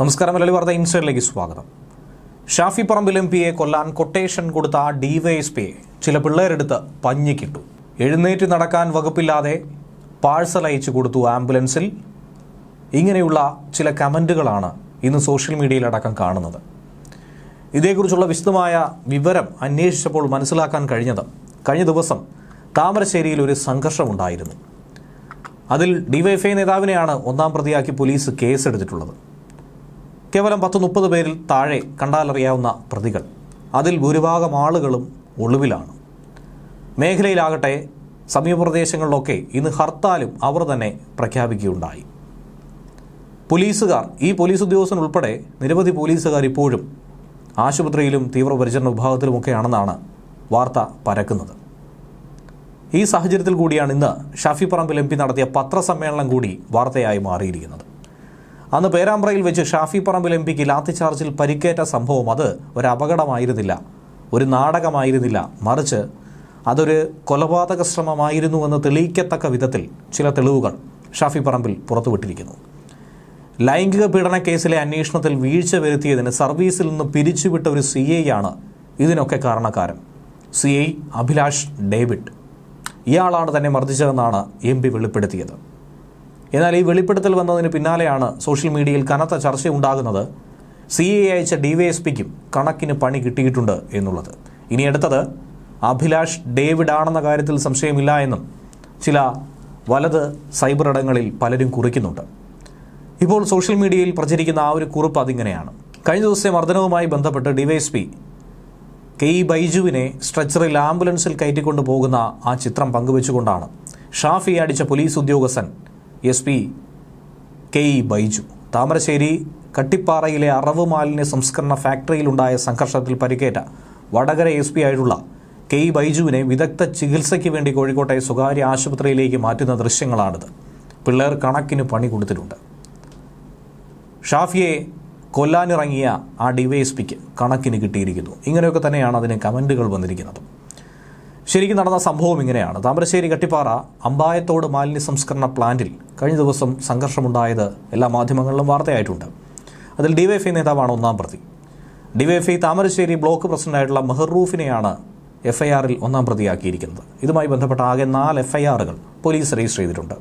നമസ്കാരം മലയാളി വാർത്ത ഇൻസൈഡിലേക്ക് സ്വാഗതം. ഷാഫി പറമ്പിൽ എം പിയെ കൊല്ലാൻ കൊട്ടേഷൻ കൊടുത്ത ഡിവൈഎസ്പിയെ ചില പിള്ളേരെടുത്ത് പഞ്ഞിക്കിട്ടു. എഴുന്നേറ്റ് നടക്കാൻ വകുപ്പില്ലാതെ പാഴ്സൽ അയച്ചു കൊടുത്തു ആംബുലൻസിൽ. ഇങ്ങനെയുള്ള ചില കമന്റുകളാണ് ഇന്ന് സോഷ്യൽ മീഡിയയിലടക്കം കാണുന്നത്. ഇതേക്കുറിച്ചുള്ള വിശദമായ വിവരം അന്വേഷിച്ചപ്പോൾ മനസ്സിലാക്കാൻ കഴിഞ്ഞത് കഴിഞ്ഞ ദിവസം താമരശ്ശേരിയിൽ ഒരു സംഘർഷമുണ്ടായിരുന്നു. അതിൽ ഡിവൈഎഫ്ഐ നേതാവിനെയാണ് ഒന്നാം പ്രതിയാക്കി പോലീസ് കേസെടുത്തിട്ടുള്ളത്. കേവലം പത്ത് മുപ്പത് പേരിൽ താഴെ കണ്ടാലറിയാവുന്ന പ്രതികൾ. അതിൽ ഭൂരിഭാഗം ആളുകളും ഒളിവിലാണ്. മേഖലയിലാകട്ടെ സമീപപ്രദേശങ്ങളിലൊക്കെ ഇന്ന് ഹർത്താലും അവർ തന്നെ പ്രഖ്യാപിക്കുകയുണ്ടായി. പോലീസുകാർ ഈ പോലീസ് ഉദ്യോഗസ്ഥൻ ഉൾപ്പെടെ നിരവധി പോലീസുകാർ ഇപ്പോഴും ആശുപത്രിയിലും തീവ്രപരിചരണ വിഭാഗത്തിലുമൊക്കെയാണെന്നാണ് വാർത്ത പരക്കുന്നത്. ഈ സാഹചര്യത്തിൽ കൂടിയാണ് ഇന്ന് ഷാഫി പറമ്പിൽ എം പി നടത്തിയ പത്രസമ്മേളനം കൂടി വാർത്തയായി മാറിയിരിക്കുന്നത്. അന്ന് പേരാമ്പ്രയിൽ വെച്ച് ഷാഫി പറമ്പിൽ എം പിക്ക് ലാത്തിചാർജിൽ പരിക്കേറ്റ സംഭവം അത് ഒരു അപകടമായിരുന്നില്ല ഒരു നാടകമായിരുന്നില്ല. മറിച്ച് അതൊരു കൊലപാതക ശ്രമമായിരുന്നു എന്ന് തെളിയിക്കത്തക്ക വിധത്തിൽ ചില തെളിവുകൾ ഷാഫി പറമ്പിൽ പുറത്തുവിട്ടിരിക്കുന്നു. ലൈംഗിക പീഡന കേസിലെ അന്വേഷണത്തിൽ വീഴ്ച വരുത്തിയതിന് സർവീസിൽ നിന്ന് പിരിച്ചുവിട്ട ഒരു സി ഐ ആണ് ഇതിനൊക്കെ കാരണക്കാരൻ. C I Abhilash David. ഇയാളാണ് തന്നെ മർദ്ദിച്ചതെന്നാണ് എം പി വെളിപ്പെടുത്തിയത്. എന്നാൽ ഈ വെളിപ്പെടുത്തൽ വന്നതിന് പിന്നാലെയാണ് സോഷ്യൽ മീഡിയയിൽ കനത്ത ചർച്ചയുണ്ടാകുന്നത്. സി എ അയച്ച ഡിവൈഎസ്പിക്കും കണക്കിന് പണി കിട്ടിയിട്ടുണ്ട് എന്നുള്ളത്. ഇനി അടുത്തത് അഭിലാഷ് ഡേവിഡ് ആണെന്ന കാര്യത്തിൽ സംശയമില്ല എന്നും ചില വലത് സൈബർ ഇടങ്ങളിൽ പലരും കുറിക്കുന്നുണ്ട്. ഇപ്പോൾ സോഷ്യൽ മീഡിയയിൽ പ്രചരിക്കുന്ന ആ ഒരു കുറിപ്പ് അതിങ്ങനെയാണ്. കഴിഞ്ഞ ദിവസത്തെ മർദ്ദനവുമായി ബന്ധപ്പെട്ട് ഡിവൈഎസ്പി കെ ഇ ബൈജുവിനെ സ്ട്രെച്ചറിൽ ആംബുലൻസിൽ കയറ്റിക്കൊണ്ടു പോകുന്ന ആ ചിത്രം പങ്കുവെച്ചുകൊണ്ടാണ് ഷാഫി അടിച്ച പോലീസ് ഉദ്യോഗസ്ഥൻ S P K E Baiju. Thamarassery കട്ടിപ്പാറയിലെ അറവ് മാലിന്യ സംസ്കരണ ഫാക്ടറിയിലുണ്ടായ സംഘർഷത്തിൽ പരിക്കേറ്റ വടകര എസ് പി ആയിട്ടുള്ള കെ ഇ ബൈജുവിനെ വിദഗ്ധ ചികിത്സയ്ക്ക് വേണ്ടി കോഴിക്കോട്ടെ സ്വകാര്യ ആശുപത്രിയിലേക്ക് മാറ്റുന്ന ദൃശ്യങ്ങളാണിത്. പിള്ളേർ കണക്കിന് പണി കൊടുത്തിട്ടുണ്ട്. ഷാഫിയെ കൊല്ലാനിറങ്ങിയ ആ ഡിവൈഎസ്പിക്ക് കണക്കിന് കിട്ടിയിരിക്കുന്നു. ഇങ്ങനെയൊക്കെ തന്നെയാണ് അതിന് കമന്റുകൾ വന്നിരിക്കുന്നത്. ശരിക്കും നടന്ന സംഭവം ഇങ്ങനെയാണ്. താമരശ്ശേരി കട്ടിപ്പാറ അമ്പായത്തോട് മാലിന്യ സംസ്കരണ പ്ലാന്റിൽ കഴിഞ്ഞ ദിവസം സംഘർഷമുണ്ടായത് എല്ലാ മാധ്യമങ്ങളിലും വാർത്തയായിട്ടുണ്ട്. അതിൽ ഡിവൈഎഫ്ഐ നേതാവാണ് ഒന്നാം പ്രതി. ഡിവൈഎഫ്ഐ താമരശ്ശേരി ബ്ലോക്ക് പ്രസിഡന്റായിട്ടുള്ള മെഹറൂഫിനെയാണ് എഫ്ഐആറിൽ ഒന്നാം പ്രതിയാക്കിയിരിക്കുന്നത്. ഇതുമായി ബന്ധപ്പെട്ട ആകെ നാല് എഫ്ഐആറുകൾ പോലീസ് രജിസ്റ്റർ ചെയ്തിട്ടുണ്ട്.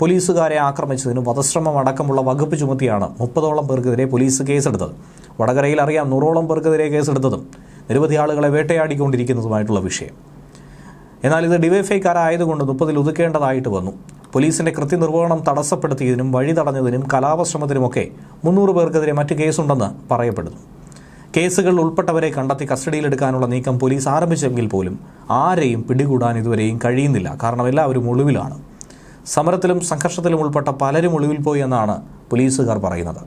പോലീസുകാരെ ആക്രമിച്ചതിനും വധശ്രമം അടക്കമുള്ള വകുപ്പ് ചുമത്തിയാണ് മുപ്പതോളം പേർക്കെതിരെ പോലീസ് കേസെടുത്തത്. വടകരയിൽ അറിയാം നൂറോളം പേർക്കെതിരെ കേസെടുത്തതും നിരവധി ആളുകളെ വേട്ടയാടിക്കൊണ്ടിരിക്കുന്നതുമായിട്ടുള്ള വിഷയം. എന്നാൽ ഇത് ഡിവൈഫൈക്കാരായതുകൊണ്ട് മുപ്പതിൽ ഒതുക്കേണ്ടതായിട്ട് വന്നു. പോലീസിന്റെ കൃത്യനിർവഹണം തടസ്സപ്പെടുത്തിയതിനും വഴി തടഞ്ഞതിനും കലാപശ്രമത്തിനുമൊക്കെ മുന്നൂറ് പേർക്കെതിരെ മറ്റ് കേസുണ്ടെന്ന് പറയപ്പെടുന്നു. കേസുകളിൽ ഉൾപ്പെട്ടവരെ കണ്ടെത്തി കസ്റ്റഡിയിലെടുക്കാനുള്ള നീക്കം പോലീസ് ആരംഭിച്ചെങ്കിൽ പോലും ആരെയും പിടികൂടാൻ ഇതുവരെയും കഴിയുന്നില്ല. കാരണം എല്ലാവരും ഒളിവിലാണ്. സമരത്തിലും സംഘർഷത്തിലും ഉൾപ്പെട്ട പലരും ഒളിവിൽ പോയി എന്നാണ് പോലീസുകാർ പറയുന്നത്.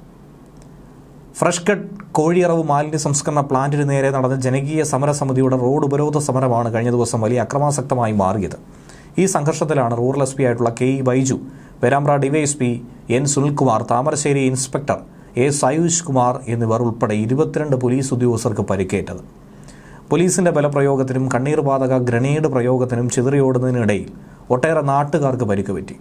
ഫ്രഷ് കട്ട് കോഴിയറവ് മാലിന്യ സംസ്കരണ പ്ലാന്റിന് നേരെ നടന്ന ജനകീയ സമരസമിതിയുടെ റോഡ് ഉപരോധ സമരമാണ് കഴിഞ്ഞ ദിവസം വലിയ അക്രമാസക്തമായി മാറിയത്. ഈ സംഘർഷത്തിലാണ് റൂറൽ എസ് പി ആയിട്ടുള്ള K E Baiju Perambra DySP N Sunilkumar Thamarassery inspector A Sayush Kumar എന്നിവർ ഉൾപ്പെടെ ഇരുപത്തിരണ്ട് പോലീസ് ഉദ്യോഗസ്ഥർക്ക് പരിക്കേറ്റത്. പോലീസിന്റെ ബലപ്രയോഗത്തിനും കണ്ണീർവാതക ഗ്രനേഡ് പ്രയോഗത്തിനും ചിതറിയോടുന്നതിനിടയിൽ ഒട്ടേറെ നാട്ടുകാർക്ക് പരിക്ക് പറ്റി.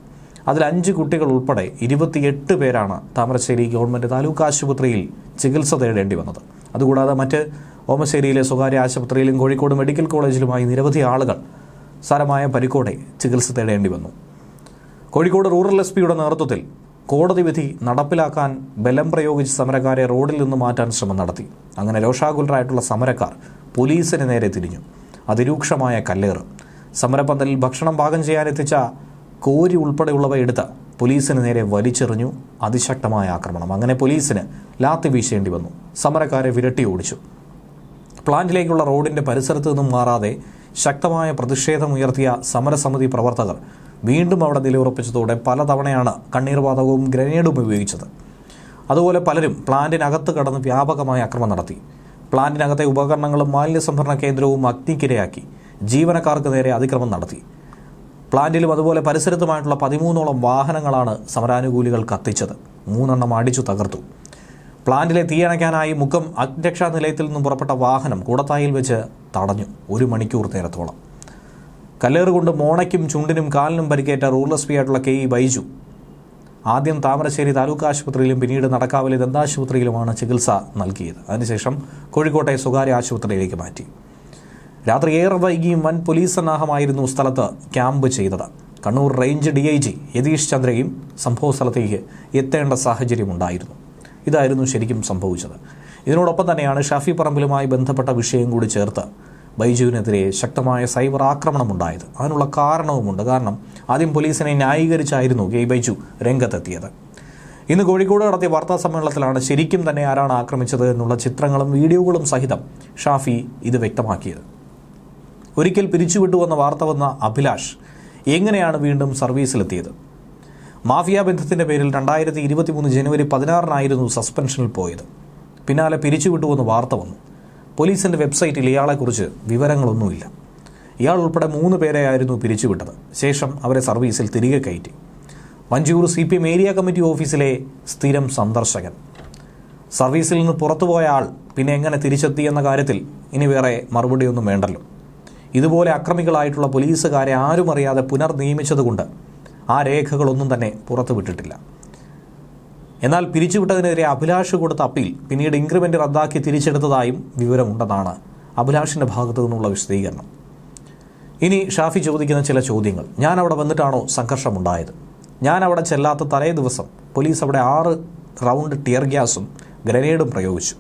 അതിൽ അഞ്ച് കുട്ടികൾ ഉൾപ്പെടെ ഇരുപത്തിയെട്ട് പേരാണ് താമരശ്ശേരി ഗവൺമെന്റ് താലൂക്ക് ആശുപത്രിയിൽ ചികിത്സ തേടേണ്ടി വന്നത്. അതുകൂടാതെ മറ്റ് ഓമശ്ശേരിയിലെ സ്വകാര്യ ആശുപത്രിയിലും കോഴിക്കോട് മെഡിക്കൽ കോളേജിലുമായി നിരവധി ആളുകൾ സാരമായ പരിക്കോടെ ചികിത്സ തേടേണ്ടി വന്നു. കോഴിക്കോട് റൂറൽ എസ് പിയുടെ നേതൃത്വത്തിൽ കോടതി വിധി നടപ്പിലാക്കാൻ ബലം പ്രയോഗിച്ച് സമരക്കാരെ റോഡിൽ നിന്ന് മാറ്റാൻ ശ്രമം നടത്തി. അങ്ങനെ രോഷാകുലരായിട്ടുള്ള സമരക്കാർ പോലീസിന് നേരെ തിരിഞ്ഞു. അതിരൂക്ഷമായ കല്ലേറ്. സമരപന്തലിൽ ഭക്ഷണം പാകം ചെയ്യാനെത്തിച്ച കോരി ഉൾപ്പെടെയുള്ളവ എടുത്ത് പോലീസിന് നേരെ വലിച്ചെറിഞ്ഞു അതിശക്തമായ ആക്രമണം. അങ്ങനെ പോലീസിന് ലാത്തി വീശേണ്ടി വന്നു. സമരക്കാരെ വിരട്ടി ഓടിച്ചു. പ്ലാന്റിലേക്കുള്ള റോഡിന്റെ പരിസരത്ത് നിന്നും മാറാതെ ശക്തമായ പ്രതിഷേധമുയർത്തിയ സമരസമിതി പ്രവർത്തകർ വീണ്ടും അവിടെ നിലയുറപ്പിച്ചതോടെ പലതവണയാണ് കണ്ണീർവാതകവും ഗ്രനേഡും ഉപയോഗിച്ചത്. അതുപോലെ പലരും പ്ലാന്റിനകത്ത് കടന്ന് വ്യാപകമായ അക്രമം നടത്തി. പ്ലാന്റിനകത്തെ ഉപകരണങ്ങളും മാലിന്യ സംഭരണ കേന്ദ്രവും അഗ്നിക്കിരയാക്കി. ജീവനക്കാർക്ക് നേരെ അതിക്രമം നടത്തി. പ്ലാന്റിലും അതുപോലെ പരിസരത്തുമായിട്ടുള്ള പതിമൂന്നോളം വാഹനങ്ങളാണ് സമരാനുകൂലികൾ കത്തിച്ചത്. മൂന്നെണ്ണം അടിച്ചു തകർത്തു. പ്ലാന്റിലെ തീയണയ്ക്കാനായി മുഖം അഗ്നിരക്ഷാ നിലയത്തിൽ നിന്നും പുറപ്പെട്ട വാഹനം കൂടത്തായിൽ വെച്ച് തടഞ്ഞു ഒരു മണിക്കൂർ നേരത്തോളം. കല്ലേറുകൊണ്ട് മോണയ്ക്കും ചുണ്ടിനും കാലിനും പരിക്കേറ്റ എസ് പി ആയിട്ടുള്ള കെ ഇ ബൈജു. ആദ്യം താമരശ്ശേരി താലൂക്ക് ആശുപത്രിയിലും പിന്നീട് നടക്കാവിലെ ദന്താശുപത്രിയിലുമാണ് ചികിത്സ നൽകിയത്. അതിനുശേഷം കോഴിക്കോട്ടെ സ്വകാര്യ ആശുപത്രിയിലേക്ക് മാറ്റി. രാത്രി ഏറെ വൈകിയും വൻ പോലീസ് സന്നാഹമായിരുന്നു സ്ഥലത്ത് ക്യാമ്പ് ചെയ്തത്. Kannur range D I G Yathish ചന്ദ്രയും സംഭവ സ്ഥലത്തേക്ക് എത്തേണ്ട സാഹചര്യമുണ്ടായിരുന്നു. ഇതായിരുന്നു ശരിക്കും സംഭവിച്ചത്. ഇതിനോടൊപ്പം തന്നെയാണ് ഷാഫി പറമ്പിലുമായി ബന്ധപ്പെട്ട വിഷയം കൂടി ചേർത്ത് ബൈജുവിനെതിരെ ശക്തമായ സൈബർ ആക്രമണമുണ്ടായത്. അതിനുള്ള കാരണവുമുണ്ട്. കാരണം ആദ്യം പോലീസിനെ ന്യായീകരിച്ചായിരുന്നു കെ ബൈജു രംഗത്തെത്തിയത്. ഇന്ന് കോഴിക്കോട് നടത്തിയ വാർത്താ സമ്മേളനത്തിലാണ് ശരിക്കും തന്നെ ആരാണ് ആക്രമിച്ചത് എന്നുള്ള ചിത്രങ്ങളും വീഡിയോകളും സഹിതം ഷാഫി ഇത് വ്യക്തമാക്കിയത്. ഒരിക്കൽ പിരിച്ചുവിട്ടുവെന്ന വാർത്ത വന്ന അഭിലാഷ് എങ്ങനെയാണ് വീണ്ടും സർവീസിലെത്തിയത്? മാഫിയ ബന്ധത്തിന്റെ പേരിൽ രണ്ടായിരത്തി ഇരുപത്തി മൂന്ന് ജനുവരി പതിനാറിനായിരുന്നു സസ്പെൻഷനിൽ പോയത്. പിന്നാലെ പിരിച്ചുവിട്ടുവെന്ന് വാർത്ത വന്നു. പോലീസിന്റെ വെബ്സൈറ്റിൽ ഇയാളെക്കുറിച്ച് വിവരങ്ങളൊന്നുമില്ല. ഇയാൾ ഉൾപ്പെടെ മൂന്ന് പേരെയായിരുന്നു പിരിച്ചുവിട്ടത്. ശേഷം അവരെ സർവീസിൽ തിരികെ കയറ്റി. Manjoor C P M area committee ഓഫീസിലെ സ്ഥിരം സന്ദർശകൻ. സർവീസിൽ നിന്ന് പുറത്തുപോയ ആൾ പിന്നെ എങ്ങനെ തിരിച്ചെത്തി എന്ന കാര്യത്തിൽ ഇനി വേറെ മറുപടിയൊന്നും വേണ്ടല്ലോ. ഇതുപോലെ അക്രമികളായിട്ടുള്ള പോലീസുകാരെ ആരും അറിയാതെ പുനർനിയമിച്ചതുകൊണ്ട് ആ രേഖകളൊന്നും തന്നെ പുറത്തുവിട്ടിട്ടില്ല എന്നാൽ പിരിച്ചുവിട്ടതിനെതിരെ അഭിലാഷ് കൊടുത്ത അപ്പീൽ പിന്നീട് ഇൻക്രിമെന്റ് റദ്ദാക്കി തിരിച്ചെടുത്തതായും വിവരമുണ്ടെന്നാണ് അഭിലാഷിന്റെ ഭാഗത്തു നിന്നുള്ള വിശദീകരണം. ഇനി ഷാഫി ചോദിക്കുന്ന ചില ചോദ്യങ്ങൾ. ഞാൻ അവിടെ വന്നിട്ടാണോ സംഘർഷമുണ്ടായത്? ഞാൻ അവിടെ ചെല്ലാത്ത തലേ ദിവസം പോലീസ് അവിടെ ആറ് റൗണ്ട് ടിയർ ഗ്യാസും ഗ്രനേഡും പ്രയോഗിച്ചു.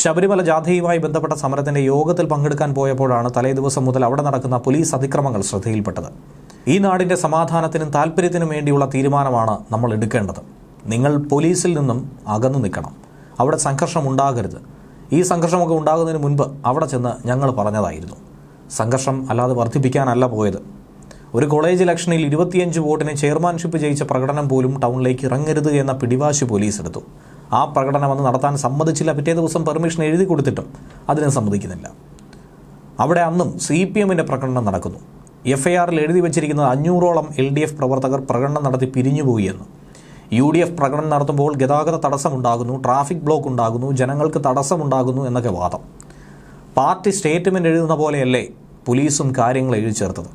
ശബരിമല ജാഥയുമായി ബന്ധപ്പെട്ട സമരത്തിന്റെ യോഗത്തിൽ പങ്കെടുക്കാൻ പോയപ്പോഴാണ് തലേദിവസം മുതൽ അവിടെ നടക്കുന്ന പോലീസ് അതിക്രമങ്ങൾ ശ്രദ്ധയിൽപ്പെട്ടത്. ഈ നാടിന്റെ സമാധാനത്തിനും താല്പര്യത്തിനും വേണ്ടിയുള്ള തീരുമാനമാണ് നമ്മൾ എടുക്കേണ്ടത്. നിങ്ങൾ പോലീസിൽ നിന്നും അകന്നു നിൽക്കണം. അവിടെ സംഘർഷം ഉണ്ടാകരുത്. ഈ സംഘർഷമൊക്കെ ഉണ്ടാകുന്നതിന് മുൻപ് അവിടെ ചെന്ന് ഞങ്ങൾ പറഞ്ഞതായിരുന്നു. സംഘർഷം അല്ലാതെ വർദ്ധിപ്പിക്കാനല്ല പോയത്. ഒരു കോളേജ് ഇലക്ഷനിൽ ഇരുപത്തിയഞ്ച് വോട്ടിന് ചെയർമാൻഷിപ്പ് ജയിച്ച പ്രകടനം പോലും ടൗണിലേക്ക് ഇറങ്ങരുത് എന്ന പിടിവാശി പോലീസ് എടുത്തു. ആ പ്രകടനം അന്ന് നടത്താൻ സമ്മതിച്ചില്ല. പിറ്റേ ദിവസം പെർമിഷൻ എഴുതി കൊടുത്തിട്ടും അതിനെ സമ്മതിക്കുന്നില്ല. അവിടെ അന്നും സി പി എമ്മിന്റെ പ്രകടനം നടക്കുന്നു. എഫ് ഐ ആറിൽ എഴുതി വെച്ചിരിക്കുന്നത് അഞ്ഞൂറോളം എൽ ഡി എഫ് പ്രവർത്തകർ പ്രകടനം നടത്തി പിരിഞ്ഞുപോയി എന്ന്. യു ഡി എഫ് പ്രകടനം നടത്തുമ്പോൾ ഗതാഗത തടസ്സമുണ്ടാകുന്നു ട്രാഫിക് ബ്ലോക്ക് ഉണ്ടാകുന്നു ജനങ്ങൾക്ക് തടസ്സമുണ്ടാകുന്നു എന്നൊക്കെ വാദം. പാർട്ടി സ്റ്റേറ്റ്മെന്റ് എഴുതുന്ന പോലെയല്ലേ പോലീസും കാര്യങ്ങൾ എഴുതി ചേർത്തത്.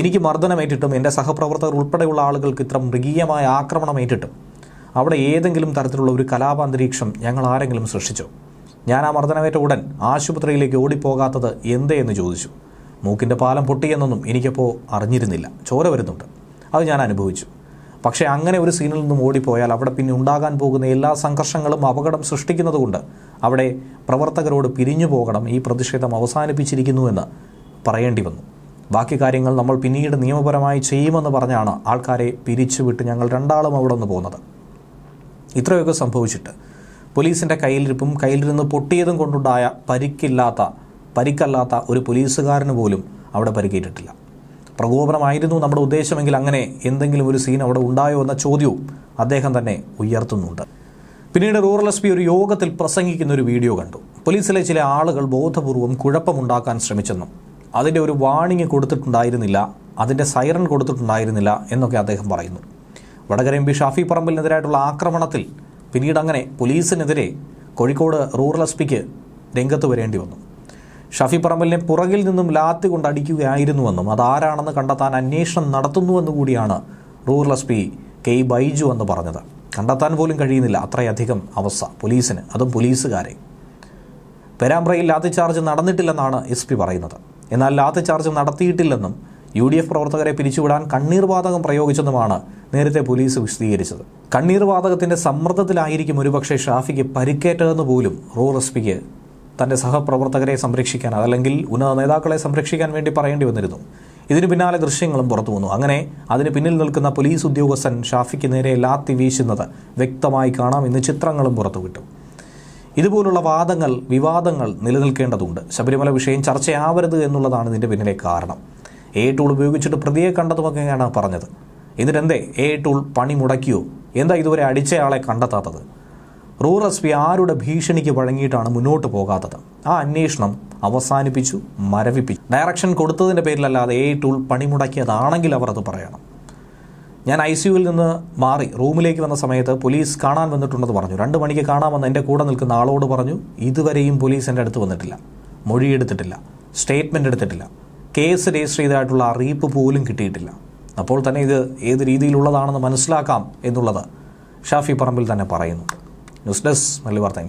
എനിക്ക് മർദ്ദനമേറ്റിട്ടും എന്റെ സഹപ്രവർത്തകർ ഉൾപ്പെടെയുള്ള ആളുകൾക്ക് ഇത്ര മൃഗീയമായ ആക്രമണമേറ്റിട്ടും അവിടെ ഏതെങ്കിലും തരത്തിലുള്ള ഒരു കലാപാന്തരീക്ഷം ഞങ്ങൾ ആരെങ്കിലും സൃഷ്ടിച്ചോ? ഞാൻ ആ മർദ്ദനമേറ്റ ഉടൻ ആശുപത്രിയിലേക്ക് ഓടിപ്പോകാത്തത് എന്തേ എന്ന് ചോദിച്ചു. മൂക്കിന്റെ പാലം പൊട്ടിയെന്നൊന്നും എനിക്കപ്പോൾ അറിഞ്ഞിരുന്നില്ല. ചോര വരുന്നുണ്ട്. അത് ഞാൻ അനുഭവിച്ചു. പക്ഷേ അങ്ങനെ ഒരു സീനിൽ നിന്നും ഓടിപ്പോയാൽ അവിടെ പിന്നെ ഉണ്ടാകാൻ പോകുന്ന എല്ലാ സംഘർഷങ്ങളും അപകടം സൃഷ്ടിക്കുന്നതുകൊണ്ട് അവിടെ പ്രവർത്തകരോട് പിരിഞ്ഞു പോകണം ഈ പ്രതിഷേധം അവസാനിപ്പിച്ചിരിക്കുന്നുവെന്ന് പറയേണ്ടി വന്നു. ബാക്കി കാര്യങ്ങൾ നമ്മൾ പിന്നീട് നിയമപരമായി ചെയ്യുമെന്ന് പറഞ്ഞാണ് ആൾക്കാരെ പിരിച്ചുവിട്ട് ഞങ്ങൾ രണ്ടാളും അവിടെ നിന്ന് പോകുന്നത് ഇത്രയൊക്കെ സംഭവിച്ചിട്ട്. പോലീസിന്റെ കയ്യിലിരിപ്പും കയ്യിലിരുന്ന് പൊട്ടിയതും കൊണ്ടുണ്ടായ പരിക്കില്ലാത്ത പരിക്കല്ലാത്ത ഒരു പോലീസുകാരന് പോലും അവിടെ പരിക്കേറ്റിട്ടില്ല. പ്രകോപനമായിരുന്നു നമ്മുടെ ഉദ്ദേശമെങ്കിൽ അങ്ങനെ എന്തെങ്കിലും ഒരു സീൻ അവിടെ ഉണ്ടായോ എന്ന ചോദ്യവും അദ്ദേഹം തന്നെ ഉയർത്തുന്നുണ്ട്. പിന്നീട് റൂറൽ എസ് പി ഒരു യോഗത്തിൽ പ്രസംഗിക്കുന്ന ഒരു വീഡിയോ കണ്ടു. പോലീസിലെ ചില ആളുകൾ ബോധപൂർവം കുഴപ്പമുണ്ടാക്കാൻ ശ്രമിച്ചെന്നും അതിന്റെ ഒരു വാണിംഗ് കൊടുത്തിട്ടുണ്ടായിരുന്നില്ല അതിന്റെ സൈറൺ കൊടുത്തിട്ടുണ്ടായിരുന്നില്ല എന്നൊക്കെ അദ്ദേഹം പറയുന്നു. വടകര എം പി ഷാഫി പറമ്പിലിനെതിരായിട്ടുള്ള ആക്രമണത്തിൽ പിന്നീട് അങ്ങനെ പോലീസിനെതിരെ കോഴിക്കോട് റൂറൽ എസ് പിക്ക് രംഗത്ത് വരേണ്ടി വന്നു. ഷാഫി പറമ്പലിനെ പുറകിൽ നിന്നും ലാത്തി കൊണ്ട് അടിക്കുകയായിരുന്നുവെന്നും അതാരാണെന്ന് കണ്ടെത്താൻ അന്വേഷണം നടത്തുന്നുവെന്ന് കൂടിയാണ് rural S P K Baiju എന്ന് പറഞ്ഞത്. കണ്ടെത്താൻ പോലും കഴിയുന്നില്ല. അത്രയധികം അവസ്ഥ. പോലീസിന് അതും പോലീസുകാരെ. പേരാമ്പ്രയിൽ ലാത്തിച്ചാർജ് നടന്നിട്ടില്ലെന്നാണ് എസ് പി പറയുന്നത്. എന്നാൽ ലാത്തി ചാർജ് നടത്തിയിട്ടില്ലെന്നും യു ഡി എഫ് പ്രവർത്തകരെ പിരിച്ചുവിടാൻ കണ്ണീർ വാതകം പ്രയോഗിച്ചെന്നുമാണ് നേരത്തെ പോലീസ് വിശദീകരിച്ചത്. കണ്ണീർ വാതകത്തിന്റെ സമ്മർദ്ദത്തിലായിരിക്കും ഒരുപക്ഷെ ഷാഫിക്ക് പരിക്കേറ്റതെന്ന് പോലും റോ എസ് പിക്ക് തന്റെ സഹപ്രവർത്തകരെ സംരക്ഷിക്കാൻ അതല്ലെങ്കിൽ ഉന്നത നേതാക്കളെ സംരക്ഷിക്കാൻ വേണ്ടി പറയേണ്ടി വന്നിരുന്നു. ഇതിനു പിന്നാലെ ദൃശ്യങ്ങളും പുറത്തു വന്നു. അങ്ങനെ അതിന് പിന്നിൽ നിൽക്കുന്ന പോലീസ് ഉദ്യോഗസ്ഥൻ ഷാഫിക്ക് നേരെ ലാത്തി വീശുന്നത് വ്യക്തമായി കാണാം ഇന്ന് ചിത്രങ്ങളും പുറത്തുവിട്ടു ഇതുപോലുള്ള വാദങ്ങൾ വിവാദങ്ങൾ നിലനിൽക്കേണ്ടതുണ്ട്. ശബരിമല വിഷയം ചർച്ചയാവരുത് എന്നുള്ളതാണ് ഇതിന്റെ പിന്നിലെ കാരണം. എ ടൂൾ ഉപയോഗിച്ചിട്ട് പ്രതിയെ കണ്ടതുമൊക്കെയാണ് പറഞ്ഞത്? എന്നിട്ടെന്തേ എ ടൂൾ പണി മുടക്കിയോ? എന്താ ഇതുവരെ അടിച്ചയാളെ കണ്ടെത്താത്തത്? റൂർ എസ് പി ആരുടെ ഭീഷണിക്ക് വഴങ്ങിയിട്ടാണ് മുന്നോട്ട് പോകാത്തത്? ആ അന്വേഷണം അവസാനിപ്പിച്ചു മരവിപ്പിച്ചു. ഡയറക്ഷൻ കൊടുത്തതിന്റെ പേരിലല്ലാതെ എ ടൂൾ പണിമുടക്കിയതാണെങ്കിൽ അവർ അത് പറയണം. ഞാൻ ഐ സിയുവിൽ നിന്ന് മാറി റൂമിലേക്ക് വന്ന സമയത്ത് പോലീസ് കാണാൻ വന്നിട്ടുണ്ടെന്ന് പറഞ്ഞു. രണ്ട് മണിക്ക് കാണാൻ വന്ന എന്റെ കൂടെ നിൽക്കുന്ന ആളോട് പറഞ്ഞു ഇതുവരെയും പോലീസ് എന്റെ അടുത്ത് വന്നിട്ടില്ല. മൊഴിയെടുത്തിട്ടില്ല. സ്റ്റേറ്റ്മെന്റ് എടുത്തിട്ടില്ല. കേസ് രജിസ്റ്റർ ചെയ്തതായിട്ടുള്ള അറിയിപ്പ് പോലും കിട്ടിയിട്ടില്ല. അപ്പോൾ തന്നെ ഇത് ഏത് രീതിയിലുള്ളതാണെന്ന് മനസ്സിലാക്കാം എന്നുള്ളത് ഷാഫി പറമ്പിൽ തന്നെ പറയുന്നു. ന്യൂസ് ഡെസ്ക് മല്ലി വാർത്ത